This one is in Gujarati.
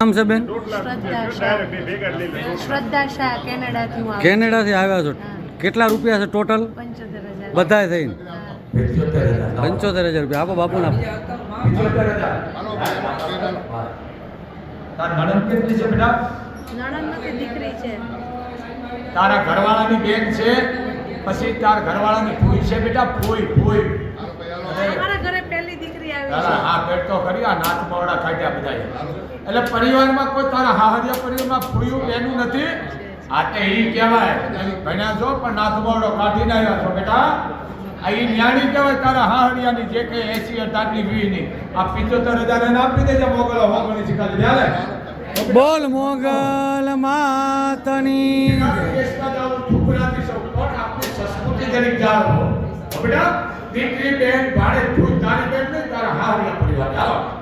નામ છે બેન? કેનેડાથી આવ્યા છો? કેટલા રૂપિયા છે ટોટલ? બધા થઈને? પંચોતેર હજાર. રૂપિયા. આપો બાપુ ના તારા ઘરવાળાની બેન છે. પછી તાર ઘરવાળાની ફૂઈ છે બેટા. ફૂઈ ફૂઈ તારા હા પેટ તો આ નાથ મોડા કાઢ્યા બધા એટલે પરિવારમાં કોઈ તારા હાહરિયા પરિવારમાં ફૂયું એનું નથી? આ તે ઈ કહેવાય. ભણ્યા છો પણ નાથ મોડો કાઢીને આવ્યા છો બેટા. આ ઈ ન્યાણી કહેવાય તારા હાહરિયાની જે કંઈ એસી અઢારની વીની. આ પિત્તોતેર હજાર એને આપી દેજે મોગલો હોગણી શીખાડી દે બોલ મોગલ માતની. સંસ્કૃતિ જરીક જાળવો. બેટા, દીકરી બેન ભાડે તું તારી બેન નહીં તારા હારિયા પરિવાર જાઓ